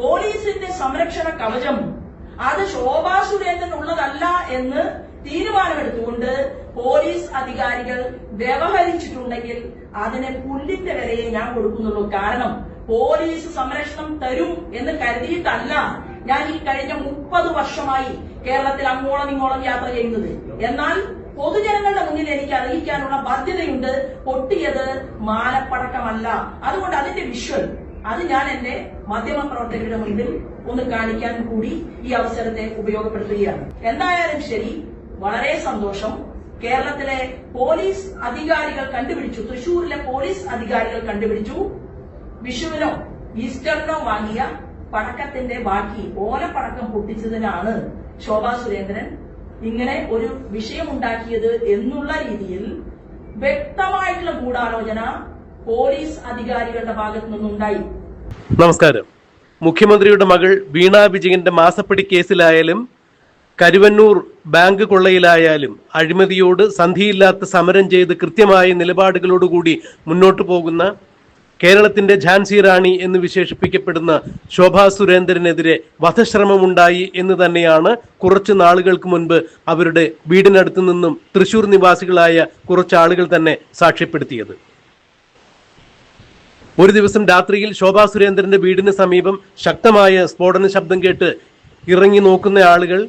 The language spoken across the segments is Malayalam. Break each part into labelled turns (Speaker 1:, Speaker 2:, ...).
Speaker 1: പോലീസിന്റെ സംരക്ഷണ കവചം അത് ശോഭാ സുരേന്ദ്രൻ ഉള്ളതല്ല എന്ന് തീരുമാനമെടുത്തുകൊണ്ട് പോലീസ് അധികാരികൾ വ്യവഹരിച്ചിട്ടുണ്ടെങ്കിൽ അതിന് പുല്ലിന്റെ വിലയെ ഞാൻ കൊടുക്കുന്നുള്ളൂ. കാരണം പോലീസ് സംരക്ഷണം തരും എന്ന് കരുതിയിട്ടല്ല ഞാൻ ഈ കഴിഞ്ഞ മുപ്പത് വർഷമായി കേരളത്തിൽ അങ്ങോളം ഇങ്ങോളം യാത്ര ചെയ്യുന്നത്. എന്നാൽ പൊതുജനങ്ങളുടെ മുന്നിൽ എനിക്ക് അറിയിക്കാനുള്ള ബാധ്യതയുണ്ട്. പൊട്ടിയത് മാലപ്പടക്കമല്ല. അതുകൊണ്ട് അതിന്റെ വിഷ്വൽ അത് ഞാൻ എന്റെ മാധ്യമ പ്രവർത്തകരുടെ മുന്നിൽ ഒന്ന് കാണിക്കാൻ കൂടി ഈ അവസരത്തെ ഉപയോഗപ്പെടുത്തുകയാണ്. എന്തായാലും ശരി വളരെ സന്തോഷം. കേരളത്തിലെ പോലീസ് അധികാരികൾ കണ്ടുപിടിച്ചു. തൃശൂരിലെ പോലീസ് അധികാരികൾ കണ്ടുപിടിച്ചു. വിഷുവിനോ ഈസ്റ്ററിനോ വാങ്ങിയ പടക്കത്തിന്റെ ബാക്കി ഓലപ്പടക്കം പൊട്ടിച്ചതിനാണ് ശോഭാ സുരേന്ദ്രൻ ഇങ്ങനെ ഒരു വിഷയമുണ്ടാക്കിയത് എന്നുള്ള രീതിയിൽ വ്യക്തമായിട്ടുള്ള ഗൂഢാലോചന പോലീസ് അധികാരികളുടെ ഭാഗത്തു നിന്നുണ്ടായി.
Speaker 2: നമസ്കാരം. മുഖ്യമന്ത്രിയുടെ മകൾ വീണ വിജയന്റെ മാസപ്പടി കേസിലായാലും കരുവന്നൂർ ബാങ്ക് കൊള്ളയിലായാലും അഴിമതിയോട് സന്ധിയില്ലാത്ത സമരം ചെയ്ത് കൃത്യമായ നിലപാടുകളോടുകൂടി മുന്നോട്ടു പോകുന്ന കേരളത്തിന്റെ ഝാൻസി റാണി എന്ന് വിശേഷിപ്പിക്കപ്പെടുന്ന ശോഭാ സുരേന്ദ്രനെതിരെ വധശ്രമമുണ്ടായി എന്ന് തന്നെയാണ് കുറച്ച് നാളുകൾക്ക് മുൻപ് അവരുടെ വീടിനടുത്തു നിന്നും തൃശൂർ നിവാസികളായ കുറച്ച് ആളുകൾ തന്നെ സാക്ഷ്യപ്പെടുത്തിയത്. ഒരു ദിവസം രാത്രിയിൽ ശോഭാ സുരേന്ദ്രന്റെ വീടിന് സമീപം ശക്തമായ സ്ഫോടന ശബ്ദം കേട്ട് ഇറങ്ങി നോക്കുന്ന ആളുകൾ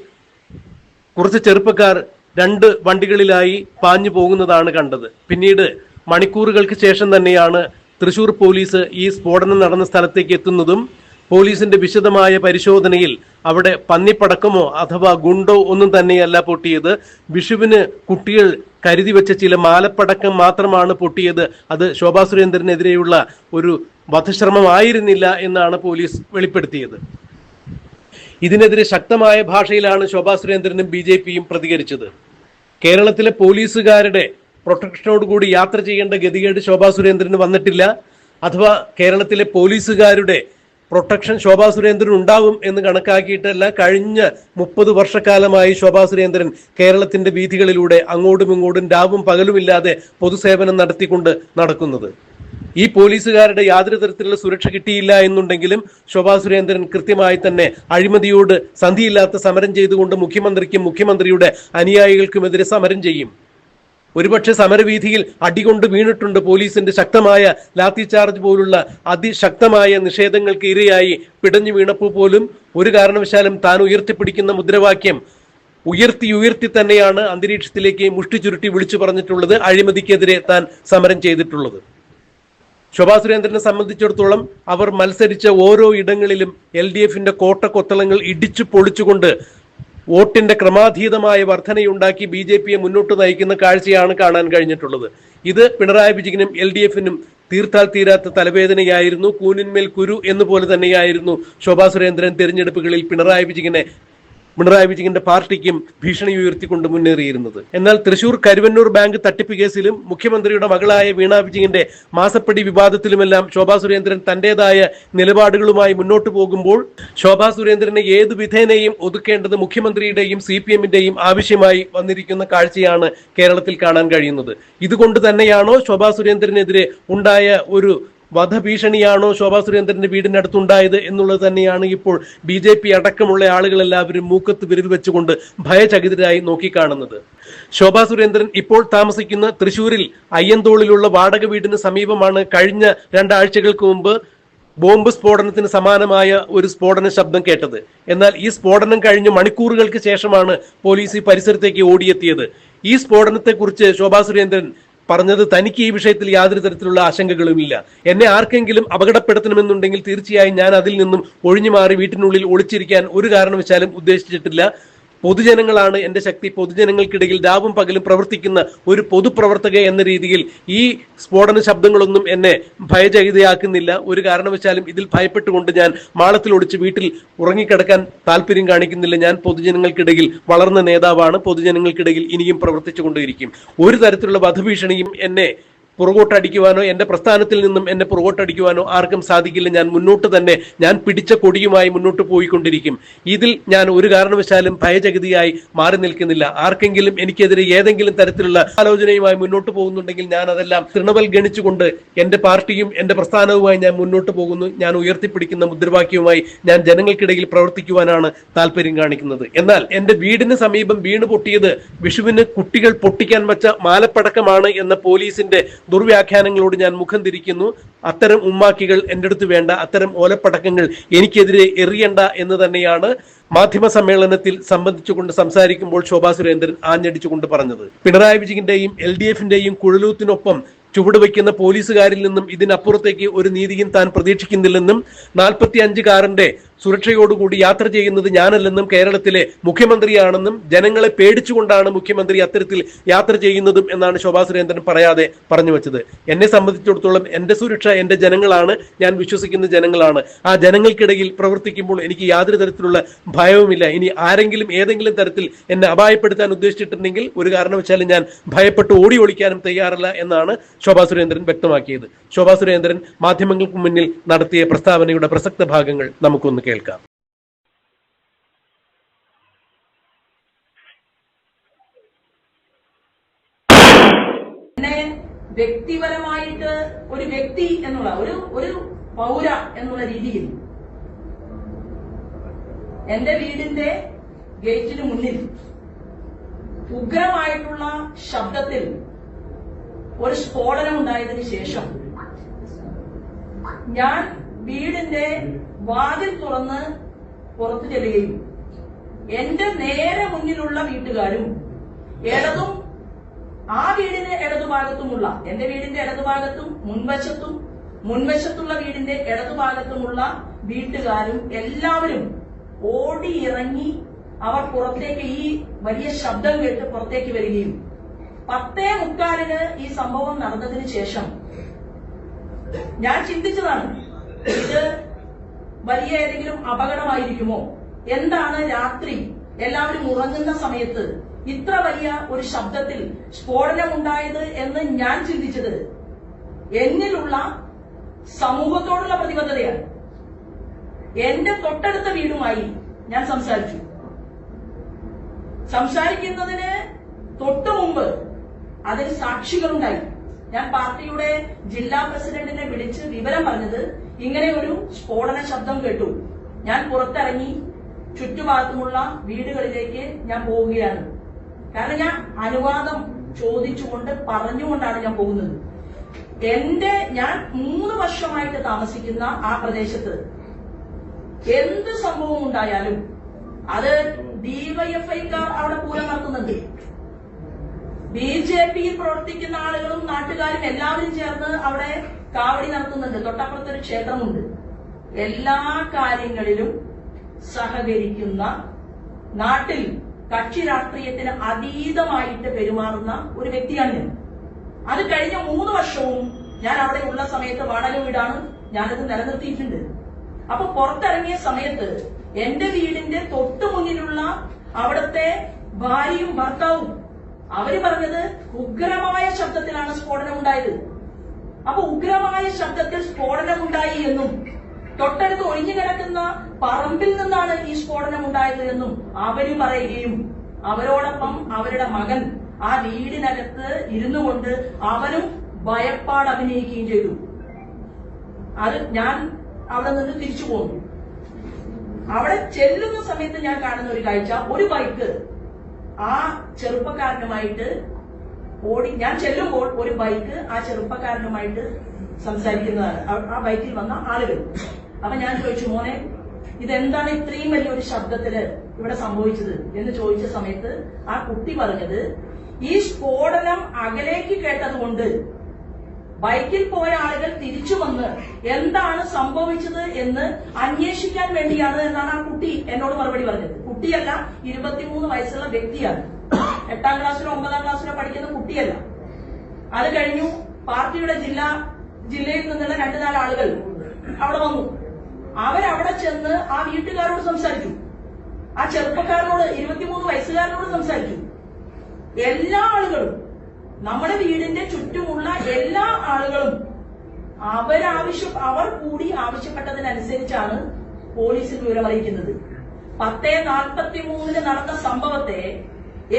Speaker 2: കുറച്ച് ചെറുപ്പക്കാർ രണ്ട് വണ്ടികളിലായി പാഞ്ഞു പോകുന്നതാണ് കണ്ടത്. പിന്നീട് മണിക്കൂറുകൾക്ക് ശേഷം തന്നെയാണ് തൃശൂർ പോലീസ് ഈ സ്ഫോടനം നടന്ന സ്ഥലത്തേക്ക് എത്തുന്നതും പോലീസിന്റെ വിശദമായ പരിശോധനയിൽ അവിടെ പന്നിപ്പടക്കമോ അഥവാ ഗുണ്ടോ ഒന്നും തന്നെയല്ല പൊട്ടിയത്. വിഷുവിന് കുട്ടികൾ കരുതി വെച്ച ചില മാലപ്പടക്കം മാത്രമാണ് പൊട്ടിയത്. അത് ശോഭാ സുരേന്ദ്രനെതിരെയുള്ള ഒരു വധശ്രമമായിരുന്നില്ല എന്നാണ് പോലീസ് വെളിപ്പെടുത്തിയത്. ഇതിനെതിരെ ശക്തമായ ഭാഷയിലാണ് ശോഭാ സുരേന്ദ്രനും ബി ജെ പിയും പ്രതികരിച്ചത്. കേരളത്തിലെ പോലീസുകാരുടെ പ്രൊട്ടക്ഷനോടുകൂടി യാത്ര ചെയ്യേണ്ട ഗതികേട് ശോഭാ സുരേന്ദ്രന് വന്നിട്ടില്ല. അഥവാ കേരളത്തിലെ പോലീസുകാരുടെ പ്രൊട്ടക്ഷൻ ശോഭാ സുരേന്ദ്രൻ ഉണ്ടാവും എന്ന് കണക്കാക്കിയിട്ടല്ല കഴിഞ്ഞ മുപ്പത് വർഷക്കാലമായി ശോഭാ സുരേന്ദ്രൻ കേരളത്തിന്റെ വീഥികളിലൂടെ അങ്ങോട്ടും ഇങ്ങോട്ടും രാവും പകലുമില്ലാതെ പൊതുസേവനം നടത്തിക്കൊണ്ട് നടക്കുന്നത്. ഈ പോലീസുകാരുടെ യാതൊരു തരത്തിലുള്ള സുരക്ഷ കിട്ടിയില്ല എന്നുണ്ടെങ്കിലും ശോഭാ സുരേന്ദ്രൻ കൃത്യമായി തന്നെ അഴിമതിയോട് സന്ധിയില്ലാത്ത സമരം ചെയ്തുകൊണ്ട് മുഖ്യമന്ത്രിക്കും മുഖ്യമന്ത്രിയുടെ അനുയായികൾക്കുമെതിരെ സമരം ചെയ്യും. ഒരുപക്ഷെ സമരവീഥിയിൽ അടികൊണ്ട് വീണിട്ടുണ്ട് പോലീസിന്റെ ശക്തമായ ലാത്തി ചാർജ് പോലുള്ള അതിശക്തമായ നിഷേധങ്ങൾക്ക് ഇരയായി പിടഞ്ഞു വീണപ്പോൾ പോലും ഒരു കാരണവശാലും താൻ ഉയർത്തിപ്പിടിക്കുന്ന മുദ്രാവാക്യം ഉയർത്തി ഉയർത്തി തന്നെയാണ് അന്തരീക്ഷത്തിലേക്ക് മുഷ്ടി ചുരുട്ടി വിളിച്ചു പറഞ്ഞിട്ടുള്ളത് അഴിമതിക്കെതിരെ താൻ സമരം ചെയ്തിട്ടുള്ളത്. ശോഭാ സുരേന്ദ്രനെ സംബന്ധിച്ചിടത്തോളം അവർ മത്സരിച്ച ഓരോ ഇടങ്ങളിലും എൽ ഡി എഫിന്റെ കോട്ടക്കൊത്തളങ്ങൾ ഇടിച്ചു പൊളിച്ചുകൊണ്ട് വോട്ടിന്റെ ക്രമാതീതമായ വർധനയുണ്ടാക്കി ബി ജെ പിയെ മുന്നോട്ട് നയിക്കുന്ന കാഴ്ചയാണ് കാണാൻ കഴിഞ്ഞിട്ടുള്ളത്. ഇത് പിണറായി വിജയനും എൽ ഡി എഫിനും തീർത്താൽ തീരാത്ത തലവേദനയായിരുന്നു. കൂനിന്മേൽ കുരു എന്നുപോലെ തന്നെയായിരുന്നു ശോഭാ സുരേന്ദ്രൻ തെരഞ്ഞെടുപ്പുകളിൽ പിണറായി വിജയനെ പിണറായി വിജയന്റെ പാർട്ടിക്കും ഭീഷണി ഉയർത്തിക്കൊണ്ട് മുന്നേറിയിരുന്നത്. എന്നാൽ തൃശൂർ കരുവന്നൂർ ബാങ്ക് തട്ടിപ്പ് കേസിലും മുഖ്യമന്ത്രിയുടെ മകളായ വീണ വിജയന്റെ മാസപ്പടി വിവാദത്തിലുമെല്ലാം ശോഭാ സുരേന്ദ്രൻ തന്റേതായ നിലപാടുകളുമായി മുന്നോട്ടു പോകുമ്പോൾ ശോഭാ സുരേന്ദ്രനെ ഏതു വിധേനയും ഒതുക്കേണ്ടത് മുഖ്യമന്ത്രിയുടെയും സി പി എമ്മിന്റെയും ആവശ്യമായി വന്നിരിക്കുന്ന കാഴ്ചയാണ് കേരളത്തിൽ കാണാൻ കഴിയുന്നത്. ഇതുകൊണ്ട് തന്നെയാണോ ശോഭാ സുരേന്ദ്രനെതിരെ ഉണ്ടായ ഒരു വധഭീഷണിയാണോ ശോഭാ സുരേന്ദ്രന്റെ വീടിനടുത്തുണ്ടായത് എന്നുള്ളത് തന്നെയാണ് ഇപ്പോൾ ബി ജെ പി അടക്കമുള്ള ആളുകളെല്ലാവരും മൂക്കത്ത് വിരൽ വെച്ചുകൊണ്ട് ഭയചകിതരായി നോക്കിക്കാണുന്നത്. ശോഭാ സുരേന്ദ്രൻ ഇപ്പോൾ താമസിക്കുന്ന തൃശൂരിൽ അയ്യന്തോളിലുള്ള വാടക വീടിന് സമീപമാണ് കഴിഞ്ഞ രണ്ടാഴ്ചകൾക്ക് മുമ്പ് ബോംബ് സ്ഫോടനത്തിന് സമാനമായ ഒരു സ്ഫോടന ശബ്ദം കേട്ടത്. എന്നാൽ ഈ സ്ഫോടനം കഴിഞ്ഞ് മണിക്കൂറുകൾക്ക് ശേഷമാണ് പോലീസ് ഈ പരിസരത്തേക്ക് ഓടിയെത്തിയത്. ഈ സ്ഫോടനത്തെക്കുറിച്ച് ശോഭാ സുരേന്ദ്രൻ പറഞ്ഞത് തനിക്ക് ഈ വിഷയത്തിൽ യാതൊരു തരത്തിലുള്ള ആശങ്കകളുമില്ല എന്നെ ആർക്കെങ്കിലും അപകടപ്പെടുത്തണമെന്നുണ്ടെങ്കിൽ തീർച്ചയായും ഞാൻ അതിൽ നിന്നും ഒഴിഞ്ഞു മാറി വീട്ടിനുള്ളിൽ ഒളിച്ചിരിക്കാൻ ഒരു കാരണവശാലും ഉദ്ദേശിച്ചിട്ടില്ല. പൊതുജനങ്ങളാണ് എന്റെ ശക്തി. പൊതുജനങ്ങൾക്കിടയിൽ രാവും പകലും പ്രവർത്തിക്കുന്ന ഒരു പൊതുപ്രവർത്തക എന്ന രീതിയിൽ ഈ സ്ഫോടന ശബ്ദങ്ങളൊന്നും എന്നെ ഭയചകിതയാക്കുന്നില്ല. ഒരു കാരണവശാലും ഇതിൽ ഭയപ്പെട്ടുകൊണ്ട് ഞാൻ മാളത്തിൽ ഒടിച്ച് വീട്ടിൽ ഉറങ്ങിക്കിടക്കാൻ താല്പര്യം കാണിക്കുന്നില്ല. ഞാൻ പൊതുജനങ്ങൾക്കിടയിൽ വളർന്ന നേതാവാണ്. പൊതുജനങ്ങൾക്കിടയിൽ ഇനിയും പ്രവർത്തിച്ചുകൊണ്ടേയിരിക്കും. ഒരു തരത്തിലുള്ള വധഭീഷണിയും എന്നെ പുറകോട്ടടിക്കുവാനോ എന്റെ പ്രസ്ഥാനത്തിൽ നിന്നും എന്നെ പുറകോട്ടടിക്കുവാനോ ആർക്കും സാധിക്കില്ല. ഞാൻ മുന്നോട്ട് തന്നെ ഞാൻ പിടിച്ച കൊടിയുമായി മുന്നോട്ട് പോയിക്കൊണ്ടിരിക്കും. ഇതിൽ ഞാൻ ഒരു കാരണവശാലും ഭയചകിതിയായി മാറി നിൽക്കുന്നില്ല. ആർക്കെങ്കിലും എനിക്കെതിരെ ഏതെങ്കിലും തരത്തിലുള്ള ആലോചനയുമായി മുന്നോട്ട് പോകുന്നുണ്ടെങ്കിൽ ഞാൻ അതെല്ലാം തൃണവൽ ഗണിച്ചുകൊണ്ട് എന്റെ പാർട്ടിയും എന്റെ പ്രസ്ഥാനവുമായി ഞാൻ മുന്നോട്ട് പോകുന്നു. ഞാൻ ഉയർത്തിപ്പിടിക്കുന്ന മുദ്രാവാക്യവുമായി ഞാൻ ജനങ്ങൾക്കിടയിൽ പ്രവർത്തിക്കുവാനാണ് താല്പര്യം കാണിക്കുന്നത്. എന്നാൽ എന്റെ വീടിന് സമീപം വീണ് പൊട്ടിയത് വിഷുവിന് കുട്ടികൾ പൊട്ടിക്കാൻ വച്ച മാലപ്പടക്കമാണ് എന്ന പോലീസിന്റെ ദുർവ്യാഖ്യാനങ്ങളോട് ഞാൻ മുഖം തിരിക്കുന്നു. അത്തരം ഉമ്മാക്കികൾ എന്റെ അടുത്ത് വേണ്ട അത്തരം ഓലപ്പടക്കങ്ങൾ എനിക്കെതിരെ എറിയണ്ട എന്ന് തന്നെയാണ് മാധ്യമ സമ്മേളനത്തിൽ സംബന്ധിച്ചുകൊണ്ട് സംസാരിക്കുമ്പോൾ ശോഭാ സുരേന്ദ്രൻ ആഞ്ഞടിച്ചുകൊണ്ട് പറഞ്ഞത്. പിണറായി വിജയന്റെയും എൽ ഡി എഫിന്റെയും കുഴലൂത്തിനൊപ്പം ചുവടുവയ്ക്കുന്ന പോലീസുകാരിൽ നിന്നും ഇതിനപ്പുറത്തേക്ക് ഒരു നീതിയും താൻ പ്രതീക്ഷിക്കുന്നില്ലെന്നും നാൽപ്പത്തി അഞ്ച് കാറിന്റെ സുരക്ഷയോടുകൂടി യാത്ര ചെയ്യുന്നത് ഞാനല്ലെന്നും കേരളത്തിലെ മുഖ്യമന്ത്രിയാണെന്നും ജനങ്ങളെ പേടിച്ചുകൊണ്ടാണ് മുഖ്യമന്ത്രി അത്തരത്തിൽ യാത്ര ചെയ്യുന്നതും എന്നാണ് ശോഭാ സുരേന്ദ്രൻ പറയാതെ പറഞ്ഞു വെച്ചത്. എന്നെ സംബന്ധിച്ചിടത്തോളം എന്റെ സുരക്ഷ എന്റെ ജനങ്ങളാണ് ഞാൻ വിശ്വസിക്കുന്ന ജനങ്ങളാണ്. ആ ജനങ്ങൾക്കിടയിൽ പ്രവർത്തിക്കുമ്പോൾ എനിക്ക് യാതൊരു തരത്തിലുള്ള ഭയവുമില്ല. ഇനി ആരെങ്കിലും ഏതെങ്കിലും തരത്തിൽ എന്നെ അപായപ്പെടുത്താൻ ഉദ്ദേശിച്ചിട്ടുണ്ടെങ്കിൽ ഒരു കാരണവശാലും ഞാൻ ഭയപ്പെട്ട് ഓടി ഒളിക്കാനും തയ്യാറല്ല എന്നാണ് ശോഭാ സുരേന്ദ്രൻ വ്യക്തമാക്കിയത്. ശോഭാ സുരേന്ദ്രൻ മാധ്യമങ്ങൾക്ക് മുന്നിൽ നടത്തിയ പ്രസ്താവനയുടെ പ്രസക്ത ഭാഗങ്ങൾ നമുക്കൊന്ന് കേൾക്കാം.
Speaker 1: എന്നെ വ്യക്തിപരമായിട്ട് ഒരു വ്യക്തി എന്നുള്ള ഒരു ഒരു പൗര എന്നുള്ള രീതിയിൽ. എന്റെ വീടിന്റെ ഗേറ്റിന് മുന്നിൽ ഉഗ്രമായിട്ടുള്ള ശബ്ദത്തിൽ ഒരു സ്ഫോടനം ഉണ്ടായതിനു ശേഷം ഞാൻ വീടിന്റെ വാതിൽ തുറന്ന് പുറത്തു ചെല്ലുകയും എന്റെ നേരെ മുന്നിലുള്ള വീട്ടുകാരും ഇടതും ആ വീടിന്റെ ഇടതുഭാഗത്തുമുള്ള എന്റെ വീടിന്റെ ഇടതുഭാഗത്തും മുൻവശത്തും മുൻവശത്തുള്ള വീടിന്റെ ഇടതുഭാഗത്തുമുള്ള വീട്ടുകാരും എല്ലാവരും ഓടിയിറങ്ങി അവർ പുറത്തേക്ക് ഈ വലിയ ശബ്ദം കേട്ട് പുറത്തേക്ക് വരികയും പത്തേ മുക്കാലിന് ഈ സംഭവം നടന്നതിന് ശേഷം ഞാൻ ചിന്തിച്ചതാണ് ഇത് വലിയ ഏതെങ്കിലും അപകടമായിരിക്കുമോ? എന്താണ് രാത്രി എല്ലാവരും ഉറങ്ങുന്ന സമയത്ത് ഇത്ര വലിയ ഒരു ശബ്ദത്തിൽ സ്ഫോടനമുണ്ടായത് എന്ന് ഞാൻ ചിന്തിച്ചത്? എന്നിലുള്ള സമൂഹത്തോടുള്ള പ്രതിബദ്ധതയാണ്. എന്റെ തൊട്ടടുത്ത വീടുമായി ഞാൻ സംസാരിച്ചു. സംസാരിക്കുന്നതിന് തൊട്ടു മുമ്പ് അതിൽ സാക്ഷികളുണ്ടായി. ഞാൻ പാർട്ടിയുടെ ജില്ലാ പ്രസിഡന്റിനെ വിളിച്ച് വിവരം പറഞ്ഞത് ഇങ്ങനെ ഒരു സ്ഫോടന ശബ്ദം കേട്ടു. ഞാൻ പുറത്തിറങ്ങി ചുറ്റുഭാഗത്തുമുള്ള വീടുകളിലേക്ക് ഞാൻ പോവുകയാണ്. കാരണം ഞാൻ അനുവാദം ചോദിച്ചുകൊണ്ട് പറഞ്ഞുകൊണ്ടാണ് ഞാൻ പോകുന്നത്. എന്റെ ഞാൻ മൂന്ന് വർഷമായിട്ട് താമസിക്കുന്ന ആ പ്രദേശത്ത് എന്ത് സംഭവം ഉണ്ടായാലും അത് ഡിവൈഎഫ്ഐക്കാർ അവിടെ പൂരം നടത്തുന്നുണ്ട്. ബി ജെ പിയിൽ പ്രവർത്തിക്കുന്ന ആളുകളും നാട്ടുകാരും എല്ലാവരും ചേർന്ന് അവിടെ കാവടി നടത്തുന്നുണ്ട്. തൊട്ടപ്പുറത്തൊരു ക്ഷേത്രമുണ്ട്. എല്ലാ കാര്യങ്ങളിലും സഹകരിക്കുന്ന നാട്ടിൽ കക്ഷി രാഷ്ട്രീയത്തിന് അതീതമായിട്ട് പെരുമാറുന്ന ഒരു വ്യക്തിയാണ് ഞാൻ. അത് കഴിഞ്ഞ മൂന്ന് വർഷവും ഞാൻ അവിടെ ഉള്ള സമയത്ത് വാടക വീടാണ് ഞാനത് നിലനിർത്തിയിട്ടുണ്ട്. അപ്പൊ പുറത്തിറങ്ങിയ സമയത്ത് എന്റെ വീടിന്റെ തൊട്ടു മുന്നിലുള്ള അവിടുത്തെ ഭാര്യയും ഭർത്താവും അവർ പറഞ്ഞത് ഉഗ്രമായ ശബ്ദത്തിലാണ് സ്ഫോടനം ഉണ്ടായത് അപ്പൊ ഉഗ്രമായ ശബ്ദത്തിൽ സ്ഫോടനം ഉണ്ടായി എന്നും തൊട്ടടുത്ത് ഒഴിഞ്ഞു കിടക്കുന്ന പറമ്പിൽ നിന്നാണ് ഈ സ്ഫോടനം ഉണ്ടായത് എന്നും അവർ പറയുകയും അവരോടൊപ്പം അവരുടെ മകൻ ആ വീടിനകത്ത് ഇരുന്നു കൊണ്ട് അവനും ഭയപ്പാട് അഭിനയിക്കുകയും ചെയ്തു. അത് ഞാൻ അവിടെ നിന്ന് തിരിച്ചു പോന്നു. അവിടെ ചെല്ലുന്ന സമയത്ത് ഞാൻ കാണുന്ന ഒരു കാഴ്ച ഒരു ബൈക്ക്. ആ ചെറുപ്പക്കാരനുമായിട്ട് ഓടി ഞാൻ ചെല്ലുമ്പോൾ ഒരു ബൈക്ക് ആ ചെറുപ്പക്കാരനുമായിട്ട് സംസാരിക്കുന്നതാണ്. ആ- ബൈക്കിൽ വന്ന ആളുകൾ. അപ്പൊ ഞാൻ ചോദിച്ചു മോനെ ഇതെന്താണ് ഇത്രയും വലിയൊരു ശബ്ദത്തിൽ ഇവിടെ സംഭവിച്ചത്? എന്ന് ചോദിച്ച സമയത്ത് ആ കുട്ടി പറഞ്ഞത് ഈ സ്ഫോടനം അകലേക്ക് കേട്ടതുകൊണ്ട് ബൈക്കിൽ പോയ ആളുകൾ തിരിച്ചു വന്ന് എന്താണ് സംഭവിച്ചത് എന്ന് അന്വേഷിക്കാൻ വേണ്ടിയാണ് എന്നാണ് ആ കുട്ടി എന്നോട് മറുപടി പറഞ്ഞത്. കുട്ടിയല്ല ഇരുപത്തിമൂന്ന് വയസ്സുള്ള വ്യക്തിയാണ്. എട്ടാം ക്ലാസ്സിലോ ഒമ്പതാം ക്ലാസ്സിലോ പഠിക്കുന്ന കുട്ടിയല്ല. അത് കഴിഞ്ഞു. പാർട്ടിയുടെ ജില്ലാ ജില്ലയിൽ നിന്നുള്ള രണ്ടു നാലാളുകൾ അവിടെ വന്നു. അവരവിടെ ചെന്ന് ആ വീട്ടുകാരോട് സംസാരിച്ചു. ആ ചെറുപ്പക്കാരനോട് ഇരുപത്തിമൂന്ന് വയസ്സുകാരനോട് സംസാരിച്ചു. എല്ലാ ആളുകളും നമ്മുടെ വീടിന്റെ ചുറ്റുമുള്ള എല്ലാ ആളുകളും അവരാവശ്യം അവർ കൂടി ആവശ്യപ്പെട്ടതിനനുസരിച്ചാണ് പോലീസിൽ വിവരം അറിയിക്കുന്നത്. പത്തേ നാൽപ്പത്തി മൂന്നിന് നടന്ന സംഭവത്തെ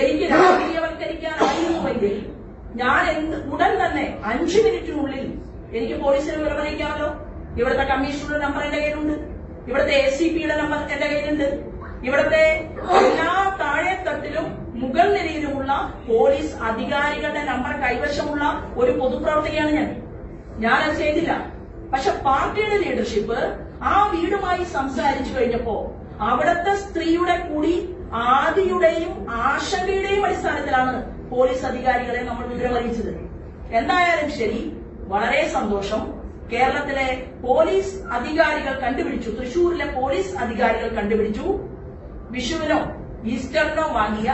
Speaker 1: എനിക്ക് രാഷ്ട്രീയവൽക്കരിക്കാനായിരുന്നുവെങ്കിൽ ഞാൻ ഉടൻ തന്നെ അഞ്ചു മിനിറ്റിനുള്ളിൽ എനിക്ക് പോലീസിന് വിവരം അറിയിക്കാമല്ലോ ഇവിടുത്തെ കമ്മീഷണറുടെ നമ്പർ എന്റെ കയ്യിലുണ്ട്. ഇവിടുത്തെ എ സി പിയുടെ നമ്പർ എന്റെ കയ്യിലുണ്ട്. ഇവിടുത്തെ എല്ലാ താഴെത്തട്ടിലും മുകൾ നിലയിലുമുള്ള പോലീസ് അധികാരികളുടെ നമ്പർ കൈവശമുള്ള ഒരു പൊതുപ്രവർത്തകയാണ് ഞാൻ. ഞാനത് ചെയ്തില്ല. പക്ഷെ പാർട്ടിയുടെ ലീഡർഷിപ്പ് ആ വീടുമായി സംസാരിച്ചു കഴിഞ്ഞപ്പോ അവിടുത്തെ സ്ത്രീയുടെ കൂടി ആദിയുടെയും ആശങ്കയുടെയും അടിസ്ഥാനത്തിലാണ് പോലീസ് അധികാരികളെ നമ്മൾ വിവരം അറിയിച്ചത്. എന്തായാലും ശരി വളരെ സന്തോഷം. കേരളത്തിലെ പോലീസ് അധികാരികൾ കണ്ടുപിടിച്ചു. തൃശൂരിലെ പോലീസ് അധികാരികൾ കണ്ടുപിടിച്ചു. വിഷുവിനോ ഈസ്റ്ററിനോ വാങ്ങിയ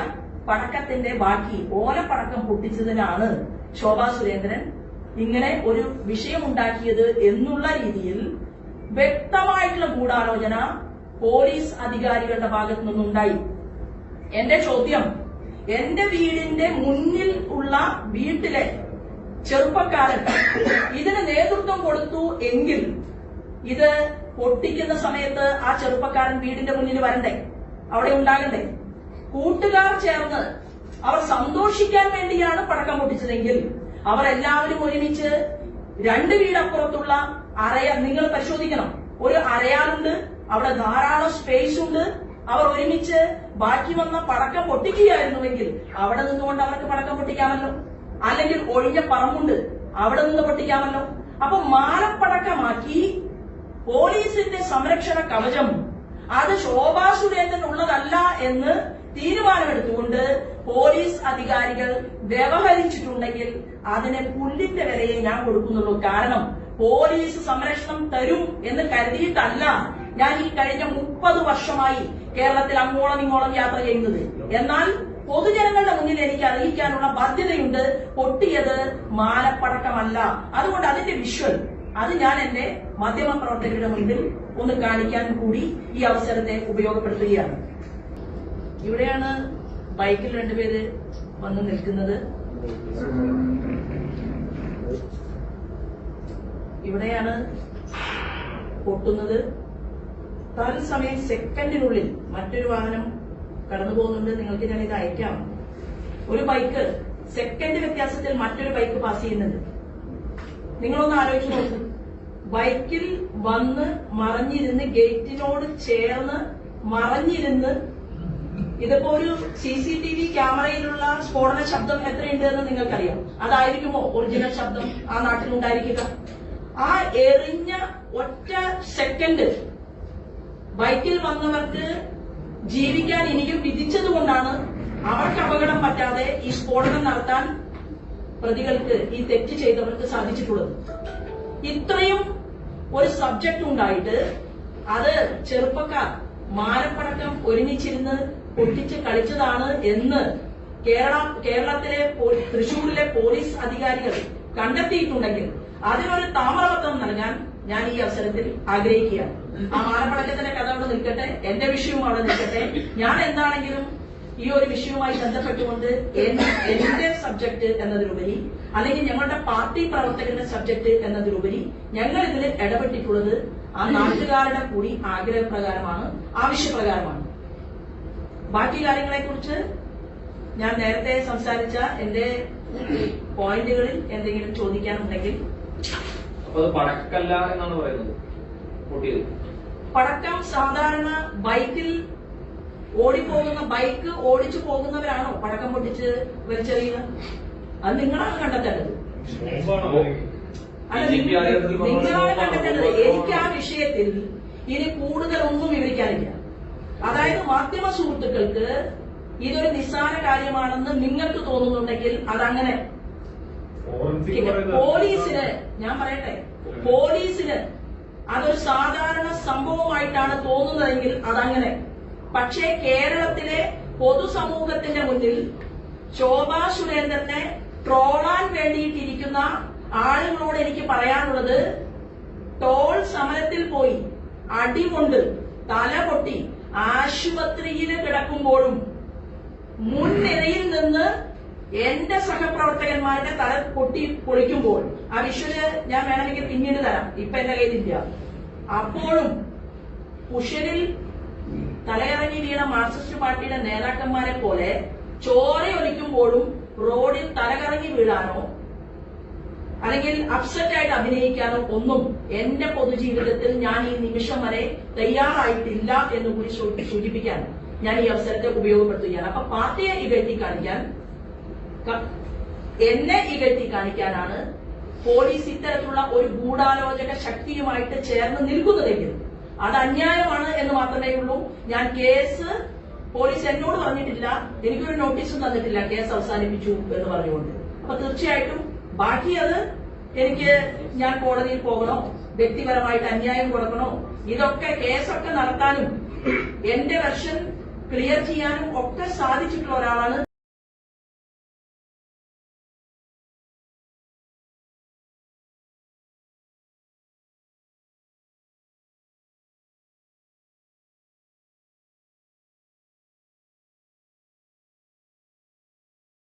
Speaker 1: പടക്കത്തിന്റെ ബാക്കി ഓലപ്പടക്കം പൊട്ടിച്ചതിനാണ് ശോഭാ സുരേന്ദ്രൻ ഇങ്ങനെ ഒരു വിഷയമുണ്ടാക്കിയത് എന്നുള്ള രീതിയിൽ വ്യക്തമായിട്ടുള്ള ഗൂഢാലോചന പോലീസ് അധികാരികളുടെ ഭാഗത്തു നിന്നുണ്ടായി. എന്റെ ചോദ്യം എന്റെ വീടിന്റെ മുന്നിൽ ഉള്ള വീട്ടിലെ ചെറുപ്പക്കാരൻ ഇതിന് നേതൃത്വം കൊടുത്തു എങ്കിൽ ഇത് പൊട്ടിക്കുന്ന സമയത്ത് ആ ചെറുപ്പക്കാരൻ വീടിന്റെ മുന്നിൽ വരണ്ടേ? അവിടെ ഉണ്ടാകണ്ടേ? കൂട്ടുകാർ ചേർന്ന് അവർ സന്തോഷിക്കാൻ വേണ്ടിയാണ് പടക്കം പൊട്ടിച്ചതെങ്കിൽ അവർ എല്ലാവരും ഒരുമിച്ച് രണ്ട് വീടപ്പുറത്തുള്ള അറയ നിങ്ങൾ പരിശോധിക്കണം. ഒരു അരയാലുണ്ട് അവിടെ ധാരാളം സ്പേസ് ഉണ്ട്. അവർ ഒരുമിച്ച് ബാക്കി വന്ന പടക്കം പൊട്ടിക്കുകയായിരുന്നുവെങ്കിൽ അവിടെ നിന്നുകൊണ്ട് അവർക്ക് പടക്കം പൊട്ടിക്കാമല്ലോ. അല്ലെങ്കിൽ ഒഴിഞ്ഞ പറമ്പുണ്ട് അവിടെ നിന്ന് പൊട്ടിക്കാമല്ലോ. അപ്പൊ മാലപ്പടക്കമാക്കി പോലീസിന്റെ സംരക്ഷണ കവചം അത് ശോഭാ സുരേന്ദ്രൻ ഉള്ളതല്ല എന്ന് തീരുമാനമെടുത്തുകൊണ്ട് പോലീസ് അധികാരികൾ വ്യവഹരിച്ചിട്ടുണ്ടെങ്കിൽ അതിന് പുല്ലിന്റെ വിലയെ ഞാൻ കൊടുക്കുന്നുള്ളൂ. കാരണം പോലീസ് സംരക്ഷണം തരും എന്ന് കരുതിയിട്ടല്ല ഞാൻ ഈ കഴിഞ്ഞ മുപ്പത് വർഷമായി കേരളത്തിൽ അങ്ങോളം ഇങ്ങോളം യാത്ര ചെയ്യുന്നത്. എന്നാൽ പൊതുജനങ്ങളുടെ മുന്നിൽ എനിക്ക് അറിയിക്കാനുള്ള ബാധ്യതയുണ്ട്. പൊട്ടിയത് മാലപ്പടക്കമല്ല. അതുകൊണ്ട് അതിന്റെ വിഷ്വൽ അത് ഞാൻ എന്റെ മാധ്യമ പ്രവർത്തകരുടെ മുന്നിൽ ഒന്ന് കാണിക്കാൻ കൂടി ഈ അവസരത്തെ ഉപയോഗപ്പെടുത്തുകയാണ്. ഇവിടെയാണ് ബൈക്കിൽ രണ്ടുപേര് വന്ന് നിൽക്കുന്നത്. ഇവിടെയാണ് പൊട്ടുന്നത്. തത്സമയം സെക്കൻഡിനുള്ളിൽ മറ്റൊരു വാഹനം കടന്നു പോകുന്നുണ്ട് നിങ്ങൾക്ക് ഞാൻ ഇത് അയക്കാം. ഒരു ബൈക്ക് സെക്കൻഡ് വ്യത്യാസത്തിൽ മറ്റൊരു ബൈക്ക് പാസ് ചെയ്യുന്നുണ്ട്. നിങ്ങളൊന്ന് ആലോചിച്ച് നോക്കൂ. ബൈക്കിൽ വന്ന് മറഞ്ഞിരുന്ന് ഗേറ്റിനോട് ചേർന്ന് മറഞ്ഞിരുന്ന് ഇതിപ്പോ ഒരു സി സി ടി വി ക്യാമറയിലുള്ള സ്ഫോടന ശബ്ദം എത്രയുണ്ട് എന്ന് നിങ്ങൾക്കറിയാം. അതായിരിക്കുമോ ഒറിജിനൽ ശബ്ദം ആ നാട്ടിലുണ്ടായിരിക്കുക? ആ എറിഞ്ഞ ഒറ്റ സെക്കൻഡ് ബൈക്കിൽ വന്നവർക്ക് ജീവിക്കാൻ എനിക്കും വിധിച്ചതുകൊണ്ടാണ് അവർക്ക് അപകടം പറ്റാതെ ഈ സ്ഫോടനം നടത്താൻ പ്രതികൾക്ക് ഈ തെറ്റ് ചെയ്തവർക്ക് സാധിച്ചിട്ടുള്ളത്. ഇത്രയും ഒരു സബ്ജക്ട് ഉണ്ടായിട്ട് അത് ചെറുപ്പക്കാർ മാനപ്പടക്കം ഒരുമിച്ചിരുന്ന് പൊട്ടിച്ച് കളിച്ചതാണ് എന്ന് കേരള കേരളത്തിലെ തൃശൂരിലെ പോലീസ് അധികാരികൾ കണ്ടെത്തിയിട്ടുണ്ടെങ്കിൽ അതിനൊരു താമരപത്രം നൽകാൻ ഞാൻ ഈ അവസരത്തിൽ ആഗ്രഹിക്കുകയാണ്. ആ മാനപ്പടക്കത്തിന്റെ കഥ അവിടെ നിൽക്കട്ടെ. എന്റെ വിഷയവും അവിടെ നിൽക്കട്ടെ. ഞാൻ എന്താണെങ്കിലും ഈ ഒരു വിഷയവുമായി ബന്ധപ്പെട്ടുകൊണ്ട് എന്റെ സബ്ജക്ട് എന്നതിലുപരി അല്ലെങ്കിൽ ഞങ്ങളുടെ പാർട്ടി പ്രവർത്തകരുടെ സബ്ജക്ട് എന്നതിലുപരി ഞങ്ങൾ ഇതിൽ ഇടപെട്ടിട്ടുള്ളത് ആ നാട്ടുകാരുടെ കൂടി ആഗ്രഹപ്രകാരമാണ് ആവശ്യപ്രകാരമാണ്. ബാക്കി കാര്യങ്ങളെ കുറിച്ച് ഞാൻ നേരത്തെ സംസാരിച്ച എന്റെ പോയിന്റുകളിൽ എന്തെങ്കിലും ചോദിക്കാനുണ്ടെങ്കിൽ
Speaker 3: അപ്പൊ അത് പടക്കല്ല എന്നാണ് പറയുന്നത്. പൊട്ടിയത്.
Speaker 1: പടക്കം സാധാരണ ബൈക്കിൽ ഓടിപ്പോകുന്ന ബൈക്ക് ഓടിച്ചു പോകുന്നവരാണോ പടക്കം പൊട്ടിച്ച് വലിച്ചെറിയുക അത് നിങ്ങളാണ് കണ്ടെത്തേണ്ടത്. അല്ല നിങ്ങളാണ് കണ്ടെത്തേണ്ടത്. എനിക്ക് ആ വിഷയത്തിൽ ഇനി കൂടുതൽ ഒന്നും വിവരിക്കാനില്ല. അതായത് മാധ്യമ സുഹൃത്തുക്കൾക്ക് ഇതൊരു നിസ്സാര കാര്യമാണെന്ന് നിങ്ങൾക്ക് തോന്നുന്നുണ്ടെങ്കിൽ അതങ്ങനെ പോലീസിന് ഞാൻ പറയട്ടെ പോലീസിന് അതൊരു സാധാരണ സംഭവമായിട്ടാണ് തോന്നുന്നതെങ്കിൽ അതങ്ങനെ. പക്ഷേ കേരളത്തിലെ പൊതുസമൂഹത്തിന്റെ മുന്നിൽ ശോഭാ സുരേന്ദ്രനെ ട്രോളാൻ വേണ്ടിയിട്ടിരിക്കുന്ന ആളുകളോട് എനിക്ക് പറയാനുള്ളത് ടോൾ സമരത്തിൽ പോയി അടികൊണ്ട് തല പൊട്ടി ആശുപത്രിയിൽ കിടക്കുമ്പോഴും മുൻനിരയിൽ നിന്ന് എന്റെ സഹപ്രവർത്തകന്മാരുടെ തല പൊട്ടി പൊളിക്കുമ്പോൾ ആ വിഷ്വൽ ഞാൻ വേണമെങ്കിൽ പിന്നീട് തരാം. ഇപ്പൊ എന്റെ കയ്യിലില്ല അപ്പോഴും കുഷനിൽ തലയിറങ്ങി വീണ മാർക്സിസ്റ്റ് പാർട്ടിയുടെ നേതാക്കന്മാരെ പോലെ ചോരയൊലിക്കുമ്പോഴും റോഡിൽ തലകറങ്ങി വീഴാനോ അല്ലെങ്കിൽ അപ്സെറ്റ് ആയിട്ട് അഭിനയിക്കാനോ ഒന്നും എന്റെ പൊതുജീവിതത്തിൽ ഞാൻ ഈ നിമിഷം വരെ തയ്യാറായിട്ടില്ല എന്ന് കൂടി സൂചിപ്പിക്കാൻ ഞാൻ ഈ അവസരത്തെ ഉപയോഗപ്പെടുത്തുകയാണ്. അപ്പൊ പാർട്ടിയെ ഇകഴ്ത്തി കാണിക്കാൻ എന്നെ ഇകറ്റി കാണിക്കാനാണ് പോലീസ് ഇത്തരത്തിലുള്ള ഒരു ഗൂഢാലോചക ശക്തിയുമായിട്ട് ചേർന്ന് നിൽക്കുന്നതെങ്കിൽ അത് അന്യായമാണ് എന്ന് മാത്രമേ ഉള്ളൂ. ഞാൻ കേസ് പോലീസ് എന്നോട് പറഞ്ഞിട്ടില്ല. എനിക്കൊരു നോട്ടീസും തന്നിട്ടില്ല കേസ് അവസാനിപ്പിച്ചു എന്ന് പറഞ്ഞുകൊണ്ട്. അപ്പൊ തീർച്ചയായിട്ടും ബാക്കി അത് എനിക്ക് ഞാൻ കോടതിയിൽ പോകണോ? വ്യക്തിപരമായിട്ട് അന്യായം കൊടുക്കണോ? ഇതൊക്കെ കേസൊക്കെ നടത്താനും എന്റെ വെർഷൻ ക്ലിയർ ചെയ്യാനും ഒക്കെ സാധിച്ചിട്ടുള്ള ഒരാളാണ്